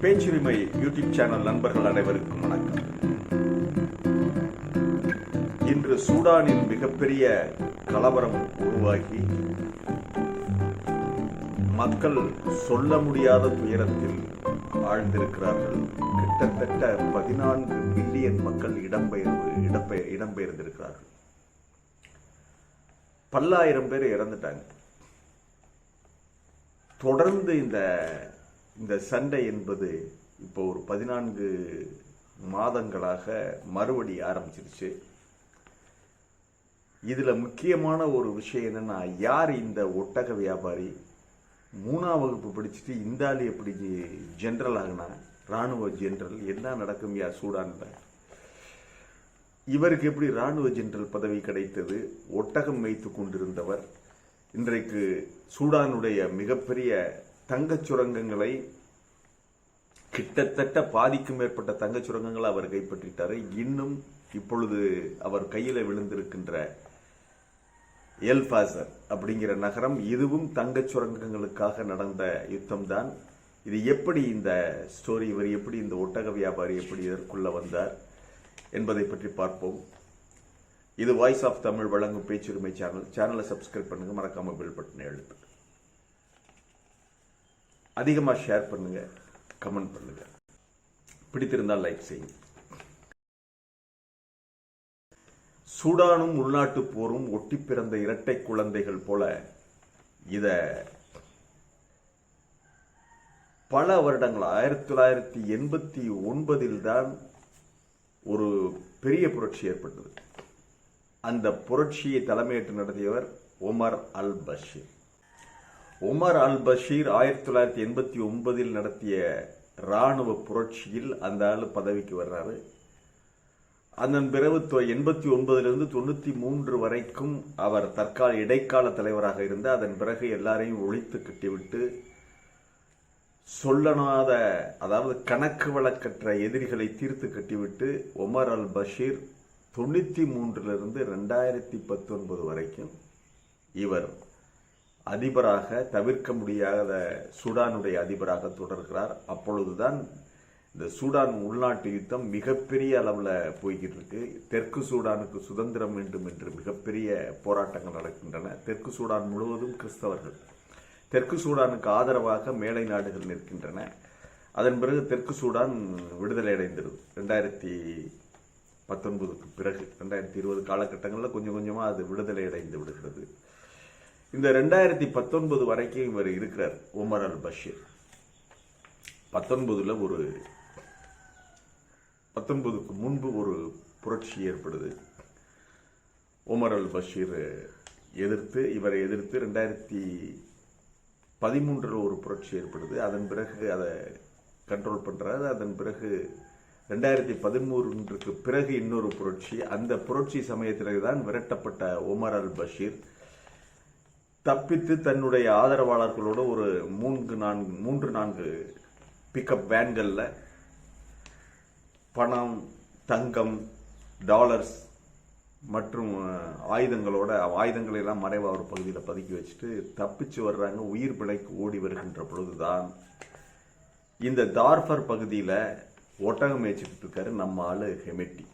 பேச்சுரிமை YouTube channel நண்பர்கள் அனைவருக்கும் வணக்கம். இன்று சூடானில் மிகப்பெரிய கலவரம் உருவாகி மக்கள் சொல்ல முடியாத துயரத்தில் ஆழ்ந்திருக்கிறார்கள். கிட்டத்தட்ட பதினான்கு மில்லியன் மக்கள் இடம்பெயர்வு இடம்பெயர் இடம்பெயர்ந்திருக்கிறார்கள். பல்லாயிரம் பேர் இறந்துட்டாங்க. தொடர்ந்து இந்த இந்த சண்டை என்பது இப்போ ஒரு பதினான்கு மாதங்களாக மறுபடி ஆரம்பிச்சிருச்சு. இதில் முக்கியமான ஒரு விஷயம் என்னன்னா யார் இந்த ஒட்டக வியாபாரி? மூணாம் வகுப்பு படிச்சுட்டு இந்த ஆளு எப்படி ஜென்ரல் ஆகினா? ராணுவ ஜென்ரல் என்ன நடக்கும் யா சூடானில் இவருக்கு எப்படி ராணுவ ஜென்ரல் பதவி கிடைத்தது? ஒட்டகம் வைத்து கொண்டிருந்தவர் இன்றைக்கு சூடானுடைய மிகப்பெரிய தங்கச் சுரங்கங்களை கிட்டத்தட்ட பாதிக்கும் மேற்பட்ட தங்கச் சுரங்கங்களை அவர் கைப்பற்றிட்டாரு. இன்னும் இப்பொழுது அவர் கையில விழுந்திருக்கின்ற எல்பாசர் அப்படிங்கிற நகரம் இதுவும் தங்கச் சுரங்கங்களுக்காக நடந்த யுத்தம்தான். இது எப்படி இந்த ஸ்டோரி இவர் எப்படி இந்த ஒட்டக வியாபாரி எப்படி இதற்குள்ள வந்தார் என்பதை பற்றி பார்ப்போம். இது வாய்ஸ் ஆஃப் தமிழ் வழங்கும் பேச்சுரிமை சேனல் சேனலை சப்ஸ்கிரைப் பண்ணுங்க. மறக்காம பில் பட்டனை அழுத்துங்க அதிகமாக ஷேர் பண்ணுங்க. கமெண்ட் பண்ணுங்க. பிடித்திருந்தால் லைக் செய்யுங்க. சூடானும் உள்நாட்டு போரும் ஒட்டி பிறந்த இரட்டை குழந்தைகள் போல இத பல வருடங்கள் ஆயிரத்தி தொள்ளாயிரத்தி எண்பத்தி ஒன்பதில் தான் ஒரு பெரிய புரட்சி ஏற்பட்டது. அந்த புரட்சியை தலைமையேற்று நடத்தியவர் Omar al Bashir Umar al Bashir ஆயிரத்தி தொள்ளாயிரத்தி எண்பத்தி ஒன்பதில் நடத்திய ராணுவ புரட்சியில் அந்த ஆள் பதவிக்கு வர்றாரு. அதன் பிறகு எண்பத்தி ஒன்பதிலிருந்து தொண்ணூத்தி மூன்று வரைக்கும் அவர் தற்கால இடைக்கால தலைவராக இருந்து அதன் பிறகு எல்லாரையும் ஒழித்து கட்டிவிட்டு சொல்லனாத அதாவது கணக்கு வழக்கற்ற எதிரிகளை தீர்த்து கட்டிவிட்டு ஒமர் அல் பஷீர் தொண்ணூத்தி மூன்றிலிருந்து ரெண்டாயிரத்தி பத்தொன்பது வரைக்கும் இவர் அதிபராக தவிர்க்க முடியாத சூடானுடைய அதிபராக தொடர்கிறார். அப்பொழுதுதான் இந்த சூடான் உள்நாட்டு யுத்தம் மிகப்பெரிய அளவில் போய்கிட்டு இருக்கு தெற்கு சூடானுக்கு சுதந்திரம் வேண்டும் என்று மிகப்பெரிய போராட்டங்கள் நடக்கின்றன. தெற்கு சூடான் முழுவதும் கிறிஸ்தவர்கள். தெற்கு சூடானுக்கு ஆதரவாக மேலை நாடுகள் நிற்கின்றன. அதன் பிறகு தெற்கு சூடான் விடுதலை அடைந்தது ரெண்டாயிரத்தி பத்தொன்பதுக்கு பிறகு ரெண்டாயிரத்தி இருபது காலகட்டங்களில் கொஞ்சம் கொஞ்சமாக அது விடுதலை அடைந்து விடுகிறது. இந்த ரெண்டாயிரத்தி பத்தொன்பது வரைக்கும் இவர் இருக்கிறார் உமர் அல் பஷீர். பத்தொன்பதுல ஒரு பத்தொன்பதுக்கு முன்பு ஒரு புரட்சி ஏற்படுது. உமர் அல் பஷீர் எதிர்த்து இவரை எதிர்த்து ரெண்டாயிரத்தி பதிமூன்றில் ஒரு புரட்சி ஏற்படுது. அதன் பிறகு அதை கண்ட்ரோல் பண்ணுறாரு அதன் பிறகு ரெண்டாயிரத்தி பதிமூன்றுக்கு பிறகு இன்னொரு புரட்சி. அந்த புரட்சி சமயத்திலே தான் விரட்டப்பட்ட உமர் அல் பஷீர் தப்பித்து தன்னுடைய ஆதரவாளர்களோட ஒரு மூன்று நான்கு மூன்று நான்கு பிக்கப் வேன்களில் பணம் தங்கம் டாலர்ஸ் மற்றும் ஆயுதங்களோட ஆயுதங்களை எல்லாம் மறைவாக ஒரு பகுதியில் பதுக்கி வச்சுட்டு தப்பிச்சு வர்றாங்க. உயிர் பிழைக்கு ஓடி வருகின்ற பொழுதுதான் இந்த தார்பர் பகுதியில் ஒட்டகம் மேய்ச்சிட்டு இருக்காரு நம்ம ஆளு ஹெமெட்டி.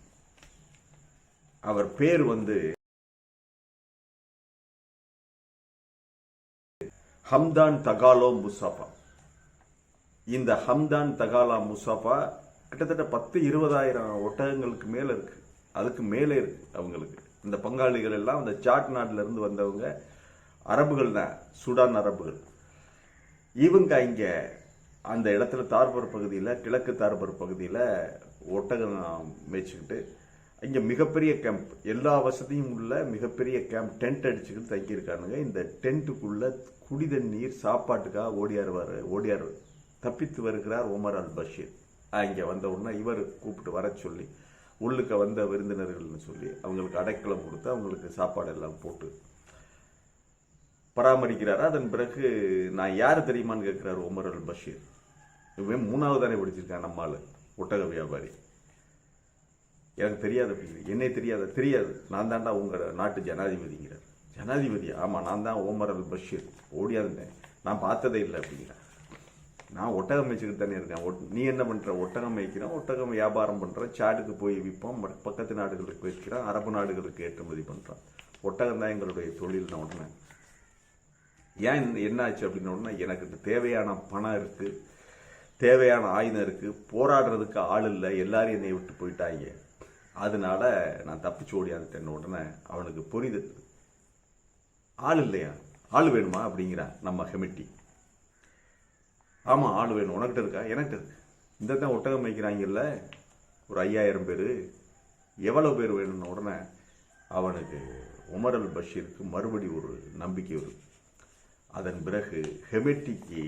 அவர் பேர் வந்து ஹம்தான் தகாலோ முசாஃபா. இந்த ஹம்தான் தகாலா முசாஃபா கிட்டத்தட்ட பத்து இருபதாயிரம் ஒட்டகங்களுக்கு மேல இருக்கு. அதுக்கு மேலே இருக்கு அவங்களுக்கு. இந்த பங்காளிகள் எல்லாம் அந்த சாட் நாட்டில இருந்து வந்தவங்க. அரபுகள் தான் சுடான் அரபுகள். இவங்க இங்கே அந்த இடத்துல தார்பர் பகுதியில் கிழக்கு தார்பர் பகுதியில் ஒட்டகம் மேய்ச்சிக்கிட்டு இங்கே மிகப்பெரிய கேம்ப் எல்லா வசதியும் உள்ள மிகப்பெரிய கேம்ப் டென்ட் அடிச்சுக்கிட்டு தங்கியிருக்கானுங்க. இந்த டென்ட்டுக்குள்ள குடி தண்ணீர் சாப்பாட்டுக்காக ஓடியாருவார் ஓடியார் தப்பித்து வருகிறார் உமர் அல் பஷீர். இங்கே வந்த உடனே இவர் கூப்பிட்டு வர சொல்லி உள்ளுக்க வந்த விருந்தினர்கள்னு சொல்லி அவங்களுக்கு அடைக்கலம் கொடுத்து அவங்களுக்கு சாப்பாடு எல்லாம் போட்டு பராமரிக்கிறாரு? அதன் பிறகு நான் யார் தெரியுமான்னு கேட்குறாரு உமர் அல் பஷீர். இவன் மூணாவது தானே படிச்சிருக்கான் நம்மால் ஒட்டக வியாபாரி. எனக்கு தெரியாது அப்படிங்கிற என்னை தெரியாத தெரியாது. நான் தான்டா உங்கள் நாட்டு ஜனாதிபதிங்கிறார். ஜனாதிபதி ஆமாம் நான் தான் ஓமர் அல் பஷீர். ஓடியாதுங்க நான் பார்த்ததே இல்லை அப்படிங்கிறார். நான் ஒட்டகம் மேய்ச்சிக்கிட்டு தானே இருக்கேன். ஒட்- நீ என்ன பண்ணுற ஒட்டகம் மேய்க்கிறோம் ஒட்டகம் வியாபாரம் பண்ணுறேன் சாட்டுக்கு போய் விற்போம் பக்கத்து நாடுகளுக்கு விற்கிறோம் அரபு நாடுகளுக்கு ஏற்றுமதி பண்ணுறான் ஒட்டகம் தான் எங்களுடைய தொழில் உடனே ஏன் என்ன ஆச்சு அப்படின்ன எனக்கு தேவையான பணம் இருக்கு தேவையான ஆயுதம் இருக்கு போராடுறதுக்கு ஆள் இல்லை எல்லாரும் என்னை விட்டு போயிட்டாங்க. அதனால நான் தப்பிச்சு ஓடியாந்துட்டேன் உடனே அவனுக்கு புரியுது. ஆள் இல்லையா? ஆள் வேணுமா? அப்படிங்கிறான் நம்ம கமிட்டி ஆமா ஆள் வேணும். உனக்கிட்ட இருக்கா? எனக்கிட்ட இருக்கு. இந்த தான் ஒட்டகம் வைக்கிறாங்கல்ல ஒரு ஐயாயிரம் பேர் எவ்வளோ பேர் வேணும்னு உடனே அவனுக்கு உமர் அல் பஷீருக்கு மறுபடி ஒரு நம்பிக்கை வருது அதன் பிறகு ஹெமெட்டிக்கு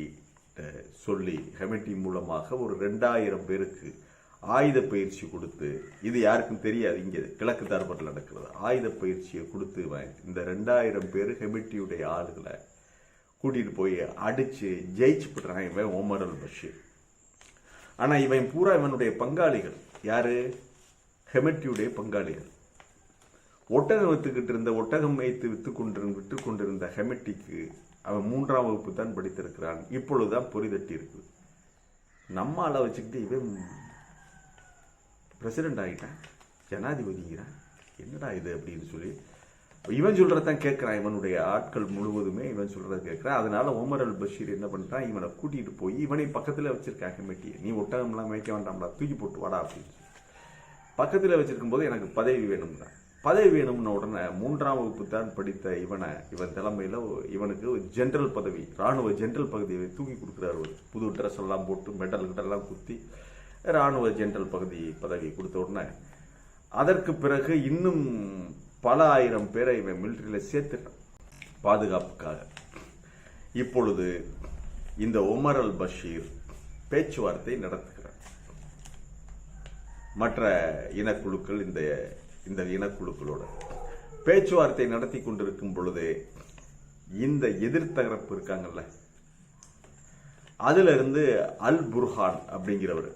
சொல்லி ஹெமெட்டி மூலமாக ஒரு ரெண்டாயிரம் பேருக்கு ஆயுத பயிற்சி கொடுத்து இது யாருக்கும் தெரியாது இங்கே கிழக்கு தரப்பட்டில் நடக்கிறது. ஆயுத பயிற்சியை கொடுத்து இவன் இந்த ரெண்டாயிரம் பேர் ஹெமெட்டியுடைய ஆளுகளை கூட்டிகிட்டு போய் அடித்து ஜெயிச்சு போட்டுறான் இவன் ஓமரல் அல் பஷீர். ஆனால் இவன் பூரா இவனுடைய பங்காளிகள். யாரு? ஹெமெட்டியுடைய பங்காளிகள். ஒட்டகம் வித்துக்கிட்டு இருந்த ஒட்டகம் வைத்து வித்து கொண்டிருந்த விட்டு கொண்டிருந்த ஹெமெட்டிக்கு அவன் மூன்றாம் வகுப்பு தான் படித்திருக்கிறான். இப்பொழுதுதான் புரிதட்டி தட்டி இருக்கு. நம்ம ஆளை வச்சுக்கிட்டு இவன் பிரசிடென்ட் ஆகிட்டான். ஜனாதிபதிங்கிறான் என்னடா இது அப்படின்னு சொல்லி இவன் சொல்கிறதான் கேட்குறான். இவனுடைய ஆட்கள் முழுவதுமே இவன் சொல்கிறத கேட்குறான். அதனால ஒமர் அல் பஷீர் என்ன பண்ணுறான் இவனை கூட்டிகிட்டு போய் இவனை பக்கத்தில் வச்சிருக்கான் ஹெமெட்டியை நீ ஒட்டகம்லாம் மேய்க்க வேண்டாம்டா தூக்கி போட்டு வாடா அப்படின்னு சொல்லி. பக்கத்தில் வச்சுருக்கும்போது எனக்கு பதவி வேணும்னா பதவி வேணும்னு உடனே மூன்றாம் வகுப்பு தான் படித்த இவனை இவன் தலைமையில் இவனுக்கு ஜென்ரல் பதவி ராணுவ ஜென்ரல் பகுதியை தூக்கி கொடுக்குறாரு ஒரு புது ட்ரெஸ் எல்லாம் போட்டு மெடல் கிட்டெல்லாம் குத்தி ராணுவ ஜென்ரல் பகுதி பதவி கொடுத்த உடனே அதற்கு பிறகு இன்னும் பல ஆயிரம் பேரை இவன் மிலிட்டரியில் சேர்த்துட்டான் பாதுகாப்புக்காக. இப்பொழுது இந்த உமர் அல் பஷீர் பேச்சுவார்த்தை நடத்துகிறார். மற்ற இனக்குழுக்கள் இந்த இந்த இனக்குழுக்களோடு பேச்சுவார்த்தை நடத்தி கொண்டிருக்கும் பொழுது இந்த எதிர்த்தரப்பு இருக்காங்கல்ல அதுல இருந்து அல் புர்ஹான் அப்படிங்கிறவர்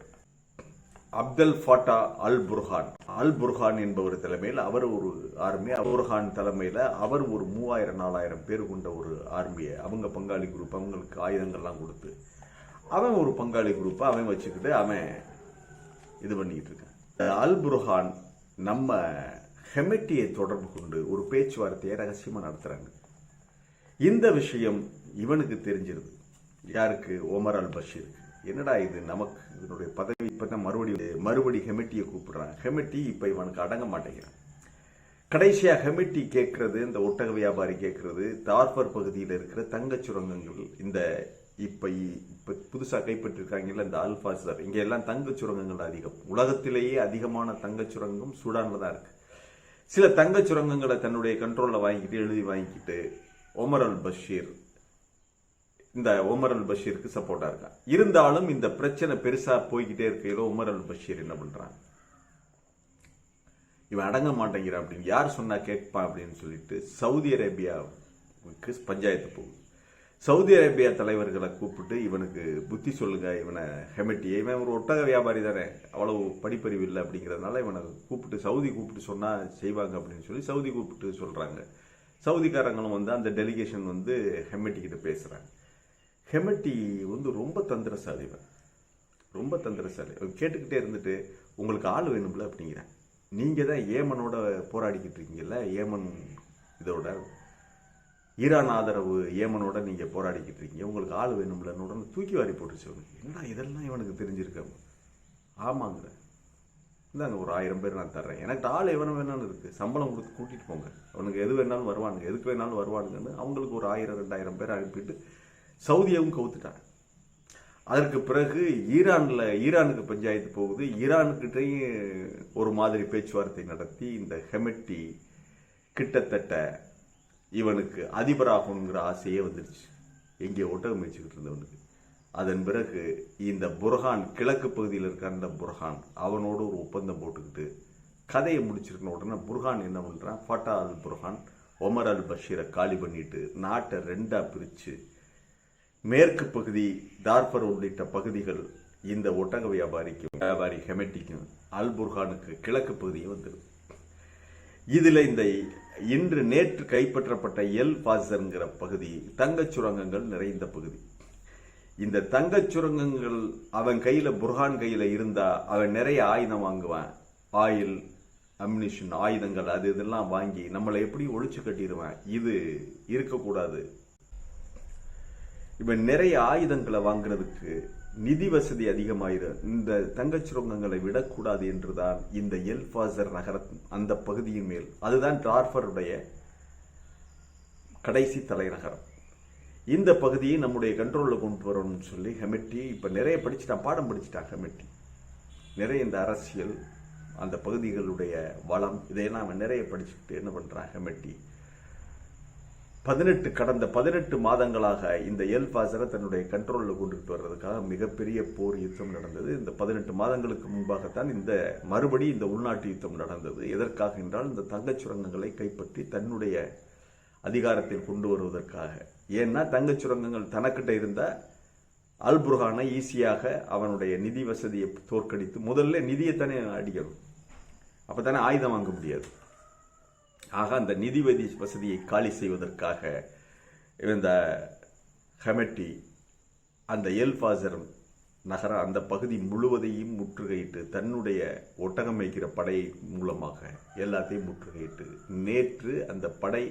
அப்தல் ஃபாட்டா அல் புர்ஹான். அல் புர்ஹான் என்பவர் தலைமையில் அவர் ஒரு ஆர்மி அல் புர்ஹான் தலைமையில் அவர் ஒரு மூவாயிரம் நாலாயிரம் பேர் கொண்ட ஒரு ஆர்மியை அவங்க பங்காளி குரூப் அவங்களுக்கு ஆயுதங்கள்லாம் கொடுத்து அவன் ஒரு பங்காளி குரூப்பை அவன் வச்சுக்கிட்டு அவன் இது பண்ணிக்கிட்டு இருக்கான். அல் புர்ஹான் நம்ம ஹெமெட்டியை தொடர்பு கொண்டு ஒரு பேச்சுவார்த்தையை ரகசியமாக நடத்துகிறாங்க இந்த விஷயம் இவனுக்கு தெரிஞ்சிருது. யாருக்கு? ஒமர் அல் பஷீருக்கு. என்னடா இது நமக்கு? இதனுடைய பதவி இப்போ தான் மறுபடியும் மறுபடி ஹெமெட்டியை கூப்பிடுறான். ஹெமெட்டி இப்போ இவனுக்கு அடங்க மாட்டேங்கிறான். கடைசியாக ஹெமிட்டி கேட்கறது இந்த ஒட்டக வியாபாரி கேட்கறது தார்பர் பகுதியில் இருக்கிற தங்கச் சுரங்கங்கள் இந்த இப்ப இப்போ இப்ப புதுசா கைப்பற்றிருக்காங்கல்ல இந்த அல்பாசர் இங்க எல்லாம் தங்கச் சுரங்கங்கள் அதிகம். உலகத்திலேயே அதிகமான தங்கச் சுரங்கம் சூடான்ல தான் இருக்கு. சில தங்கச் சுரங்கங்களை தன்னுடைய கண்ட்ரோல்ல வாங்கிக்கிட்டு எழுதி வாங்கிக்கிட்டு ஒமர் அல் பஷீர் இந்த ஒமர் அல் பஷீருக்கு சப்போர்ட்டா இருக்கான். இருந்தாலும் இந்த பிரச்சனை பெருசா போய்கிட்டே இருக்கையில ஒமர் அல் பஷீர் என்ன பண்றான்? இவன் அடங்க மாட்டேங்கிறான் அப்படின்னு யார் சொன்னா கேட்பான் அப்படின்னு சொல்லிட்டு சவுதி அரேபியாவுக்கு பஞ்சாயத்து போகுது. சவுதி அரேபியா தலைவர்களை கூப்பிட்டு இவனுக்கு புத்தி சொல்லுங்க இவனை ஹெமெட்டி இவன் ஒரு ஒட்டக வியாபாரி தானே அவ்வளவு படிப்பறிவு இல்லை அப்படிங்கிறதுனால இவனை கூப்பிட்டு சவுதி கூப்பிட்டு சொன்னால் செய்வாங்க அப்படின்னு சொல்லி சவுதி கூப்பிட்டு சொல்கிறாங்க சவுதிக்காரங்களும் வந்து அந்த டெலிகேஷன் வந்து ஹெமெட்டி கிட்ட பேசுறாங்க. ஹெமெட்டி வந்து ரொம்ப தந்திரசாலி இவன். ரொம்ப தந்திரசாலி. கேட்டுக்கிட்டே இருந்துட்டு உங்களுக்கு ஆள் வேணும்ல அப்படிங்கிறேன். நீங்கள் தான் ஏமனோட போராடிக்கிட்டு இருக்கீங்கல்ல ஏமன் இதோட ஈரான் ஆதரவு ஏமனோட நீங்க போராடிக்கிட்டு இருக்கீங்க. உங்களுக்கு ஆள் வேணும்லன்னு உடனே தூக்கி வாரி போட்டுச்சு அவனுக்கு என்னடா இதெல்லாம் இவனுக்கு தெரிஞ்சிருக்காங்க ஆமாங்கிற இந்தாங்க ஒரு ஆயிரம் பேர் நான் தர்றேன். எனக்கு ஆள் எவனும் வேணாலும் இருக்கு. சம்பளம் கொடுத்து கூட்டிட்டு போங்க. அவனுக்கு எது வேணாலும் வருவானுங்க. எதுக்கு வேணாலும் வருவானுங்கன்னு அவங்களுக்கு ஒரு ஆயிரம் ரெண்டாயிரம் பேர் அனுப்பிட்டு சவுதியாவும் கவுத்துட்டாங்க. அதற்கு பிறகு ஈரானில் ஈரானுக்கு பஞ்சாயத்து போகுது. ஈரானுக்கிட்டையும் ஒரு மாதிரி பேச்சுவார்த்தை நடத்தி இந்த ஹெமெட்டி கிட்டத்தட்ட இவனுக்கு அதிபராகணுங்கிற ஆசையே வந்துடுச்சு எங்கே ஒட்டகம் வச்சுக்கிட்டு இருந்தவனுக்கு. அதன் பிறகு இந்த புர்ஹான் கிழக்கு பகுதியில் இருக்கிற அந்த புர்ஹான். அவனோடு ஒரு ஒப்பந்தம் போட்டுக்கிட்டு கதையை முடிச்சிருக்கிற உடனே புர்ஹான் என்ன பண்றான்? ஃபட்டா அல் புர்ஹான் ஒமர் அல் பஷீரை காலி பண்ணிட்டு நாட்டை ரெண்டாக பிரித்து மேற்கு பகுதி தார்பர் உள்ளிட்ட பகுதிகள் இந்த ஒட்டக வியாபாரிக்கும் வியாபாரி ஹெமெட்டிக்கும் அல் புர்ஹானுக்கு கிழக்கு பகுதியும் வந்துடும். இதில் இந்த இன்று நேற்று கைப்பற்றப்பட்ட எல் பாசர்ங்கிற பகுதி தங்கச் சுரங்கங்கள் நிறைந்த பகுதி. இந்த தங்கச் சுரங்கங்கள் அவன் கையில் புர்ஹான் கையில் இருந்தா அவன் நிறைய ஆயுதம் வாங்குவான். ஆயில் அம்னிஷன் ஆயுதங்கள் அது இதெல்லாம் வாங்கி நம்மளை எப்படி ஒழிச்சு கட்டிடுவேன்? இது இருக்கக்கூடாது. இவன் நிறைய ஆயுதங்களை வாங்குறதுக்கு நிதி வசதி அதிகமாயிரும் இந்த தங்கச் சுரங்கங்களை விடக்கூடாது என்றுதான் இந்த எல்ஃபாசர் நகர அந்த பகுதியின் மேல். அதுதான் டார்ஃபருடைய கடைசி தலைநகரம். இந்த பகுதியை நம்முடைய கண்ட்ரோலில் கொண்டு வரணும்னு சொல்லி ஹெமெட்டி இப்போ நிறைய படிச்சுட்டான் பாடம் படிச்சுட்டான் ஹெமெட்டி. நிறைய இந்த அரசியல் அந்த பகுதிகளுடைய வளம் இதையெல்லாம் அவன் நிறைய படிச்சுக்கிட்டு என்ன பண்ணுறான் ஹெமெட்டி? பதினெட்டு கடந்த பதினெட்டு மாதங்களாக இந்த எல் பாசரை தன்னுடைய கண்ட்ரோலில் கொண்டுட்டு வர்றதுக்காக மிகப்பெரிய போர் யுத்தம் நடந்தது. இந்த பதினெட்டு மாதங்களுக்கு முன்பாகத்தான் இந்த மறுபடி இந்த உள்நாட்டு யுத்தம் நடந்தது. எதற்காக என்றால் இந்த தங்கச் சுரங்கங்களை கைப்பற்றி தன்னுடைய அதிகாரத்தில் கொண்டு வருவதற்காக. ஏன்னா தங்கச் சுரங்கங்கள் தனக்கிட்ட இருந்த அல்புர்ஹானை ஈஸியாக அவனுடைய நிதி வசதியை தோற்கடித்து முதல்ல நிதியைத்தானே அடிக்கணும். அப்போ தானே ஆயுதம் வாங்க முடியாது. ஆக அந்த நிதி வசதியை காலி செய்வதற்காக இந்த ஹெமெட்டி அந்த எல்ஃபாசர் நகர அந்த பகுதி முழுவதையும் முற்றுகையிட்டு தன்னுடைய ஒட்டகம் வைக்கிற படை மூலமாக எல்லாத்தையும் முற்றுகையிட்டு நேற்று அந்த படை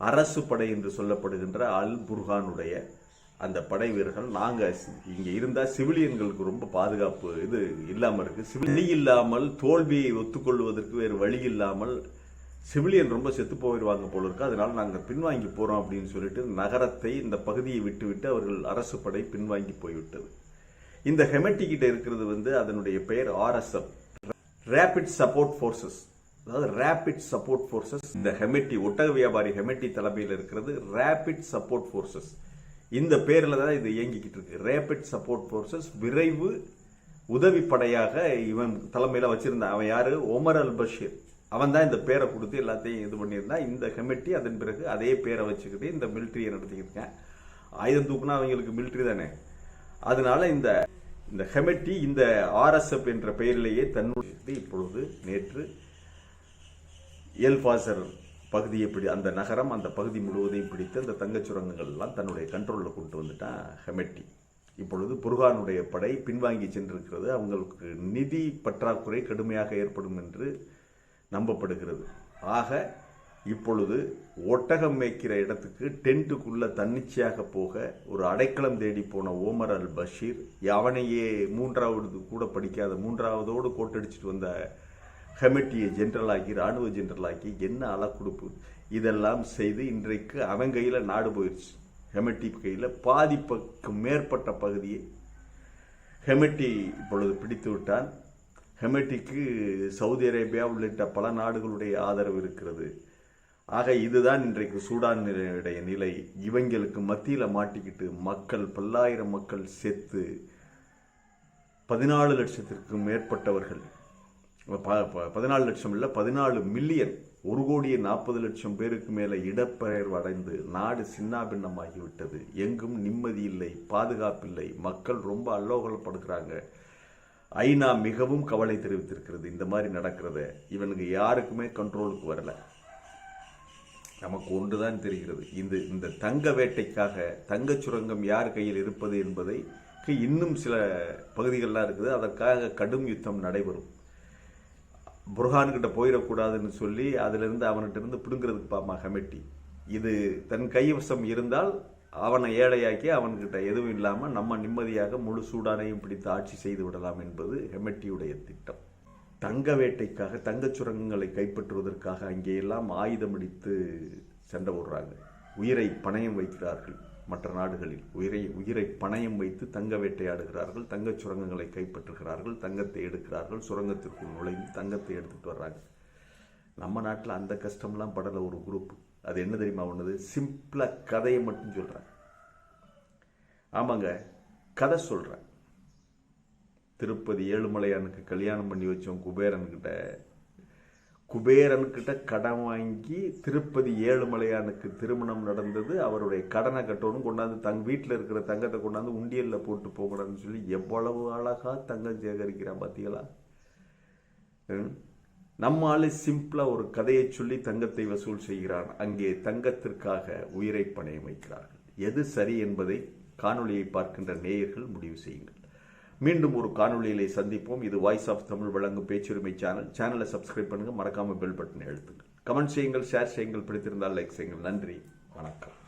அரசு படை என்று சொல்லப்படுகின்ற அல் புர்ஹானுடைய அந்த படை வீரர்கள் நாங்கள் இங்கே இருந்தால் சிவிலியன்களுக்கு ரொம்ப பாதுகாப்பு இது இல்லாமல் இருக்குது சிவிலி இல்லாமல் தோல்வியை ஒத்துக்கொள்வதற்கு வேறு வழி இல்லாமல் சிவிலியன் ரொம்ப செத்து போயிடுவாங்க போல இருக்கு. அதனால நாங்கள் பின்வாங்கி போறோம் அப்படின்னு சொல்லிட்டு நகரத்தை இந்த பகுதியை விட்டுவிட்டு அவர்கள் அரசு படை பின்வாங்கி போய்விட்டது. இந்த ஹெமெட்டி கிட்ட இருக்கிறது வந்து அதனுடைய பெயர் ஆர்எஸ்எஃப் ரேபிட் சப்போர்ட் ஃபோர்ஸஸ் அதாவது ரேபிட் சப்போர்ட் ஃபோர்ஸஸ் இந்த ஹெமெட்டி ஒட்டக வியாபாரி ஹெமெட்டி தலைமையில் இருக்கிறது ரேபிட் சப்போர்ட் ஃபோர்ஸஸ் இந்த பேரில் தான் இது இயங்கிக்கிட்டு இருக்கு. ரேபிட் சப்போர்ட் ஃபோர்ஸஸ் விரைவு உதவி படையாக இவன் தலைமையில் வச்சிருந்தான். அவன் யாரு? ஒமர் அல் பஷீர் அவன் தான் இந்த பேரை கொடுத்து எல்லாத்தையும் இது பண்ணியிருந்தான் இந்த கமிட்டி அதன் பிறகு அதே பேரை வச்சுக்கிட்டு இந்த மிலிட்ரியை நடத்திக்கிருக்கேன் ஆயுதம் தூக்குனா அவங்களுக்கு மிலிட்ரி தானே. அதனால இந்த இந்த கமிட்டி இந்த ஆர்எஸ்எஃப் என்ற பெயரிலேயே தன்னுடைய இப்பொழுது நேற்று எல்பாசர் பகுதியை பிடி அந்த நகரம் அந்த பகுதி முழுவதையும் பிடித்து அந்த தங்கச் சுரங்கங்கள்லாம் தன்னுடைய கண்ட்ரோலில் கொண்டு வந்துட்டான் ஹெமெட்டி. இப்பொழுது புர்கானுடைய படை பின்வாங்கி சென்றிருக்கிறது. அவங்களுக்கு நிதி பற்றாக்குறை கடுமையாக ஏற்படும் என்று நம்பப்படுகிறது. ஆக இப்பொழுது ஒட்டகம் மேய்க்கிற இடத்துக்கு டென்ட்டுக்குள்ள தன்னிச்சையாக போக ஒரு அடைக்கலம் தேடி போன ஓமர் அல் பஷீர் அவனையே மூன்றாவது கூட படிக்காத மூன்றாவதோடு கோட்டடிச்சிட்டு வந்த கமிட்டியை ஜென்ரலாக்கி ராணுவ ஜென்ரலாக்கி என்ன அளக்குடுப்பு? இதெல்லாம் செய்து இன்றைக்கு அவன் கையில் நாடு போயிடுச்சு ஹெமெட்டி கையில் பாதிப்புக்கு மேற்பட்ட பகுதியை. ஹெமெட்டி இப்பொழுது பிடித்து விட்டான். ஹெமெட்டிக்கு சவுதி அரேபியா உள்ளிட்ட பல நாடுகளுடைய ஆதரவு இருக்கிறது. ஆக இதுதான் இன்றைக்கு சூடானுடைய நிலை. இவங்களுக்கு மத்தியில் மாட்டிக்கிட்டு மக்கள் பல்லாயிரம் மக்கள் செத்து பதினாலு லட்சத்திற்கும் மேற்பட்டவர்கள் ப- ப- பதினாலு லட்சம் இல்லை பதினாலு மில்லியன் ஒரு கோடியே நாற்பது லட்சம் பேருக்கு மேலே இடப்பெயர்வு அடைந்து நாடு சின்னாபின்னமாகிவிட்டது. எங்கும் நிம்மதி இல்லை பாதுகாப்பில்லை. மக்கள் ரொம்ப அல்லோகலப்படுகிறாங்க. ஐநா மிகவும் கவலை தெரிவித்திருக்கிறது. இந்த மாதிரி நடக்கிறத இவனுக்கு யாருக்குமே கண்ட்ரோலுக்கு வரல. நமக்கு ஒன்றுதான் தெரிகிறது. இந்த இந்த தங்க வேட்டைக்காக தங்கச் சுரங்கம் யார் கையில் இருப்பது என்பதை இன்னும் சில பகுதிகள்லாம் இருக்குது. அதற்காக கடும் யுத்தம் நடைபெறும். புர்ஹான்கிட்ட போயிடக்கூடாதுன்னு சொல்லி அதிலிருந்து அவன்கிட்ட இருந்து பிடுங்கிறதுக்கு பாமா கமிட்டி இது தன் கைவசம் இருந்தால் அவனை ஏழையாக்கி அவன்கிட்ட எதுவும் இல்லாமல் நம்ம நிம்மதியாக முழு சூடானையும் பிடித்து ஆட்சி செய்து விடலாம் என்பது ஹெமெட்டியுடைய திட்டம். தங்க வேட்டைக்காக தங்கச் சுரங்கங்களை கைப்பற்றுவதற்காக அங்கேயெல்லாம் ஆயுதம் அடித்து சண்டை போடுறாங்க. உயிரை பணயம் வைக்கிறார்கள் மற்ற நாடுகளில். உயிரை உயிரை பணயம் வைத்து தங்க வேட்டையாடுகிறார்கள் தங்கச் சுரங்கங்களை கைப்பற்றுகிறார்கள் தங்கத்தை எடுக்கிறார்கள் சுரங்கத்திற்குள் நுழைந்து தங்கத்தை எடுத்துகிட்டு வர்றாங்க. நம்ம நாட்டில் அந்த கஷ்டம்லாம் படல ஒரு குரூப்பு அது என்ன தெரியுமா ஒன்றுது சிம்பிளாக கதையை மட்டும் சொல்கிறேன் ஆமாங்க கதை சொல்கிறேன் திருப்பதி ஏழுமலையானுக்கு கல்யாணம் பண்ணி வச்சோம் குபேரன்கிட்ட குபேரன்கிட்ட கடன் வாங்கி திருப்பதி ஏழுமலையானுக்கு திருமணம் நடந்தது. அவருடைய கடனை கட்டணும் கொண்டாந்து தங்க வீட்டில் இருக்கிற தங்கத்தை கொண்டாந்து உண்டியலில் போட்டு போகணும்னு சொல்லி எவ்வளவு அழகாக தங்கம் சேகரிக்கிறான் பார்த்தீங்களா ம்? சிம்பிளாக ஒரு கதையை சொல்லி தங்கத்தை வசூல் செய்கிறான். அங்கே தங்கத்திற்காக உயிரை பணையம் வைக்கிறார்கள். எது சரி என்பதை காணொளியை பார்க்கின்ற நேயர்கள் முடிவு செய்யுங்கள். மீண்டும் ஒரு காணொளியிலே சந்திப்போம். இது வாய்ஸ் ஆஃப் தமிழ் வழங்கும் பேச்சுரிமை சேனல் சேனலை சப்ஸ்கிரைப் பண்ணுங்கள் மறக்காமல் பெல் பட்டனை எழுத்துங்கள் கமெண்ட் செய்யுங்கள் ஷேர் செய்யுங்கள். பிடித்திருந்தால் லைக் செய்யுங்கள். நன்றி. வணக்கம்.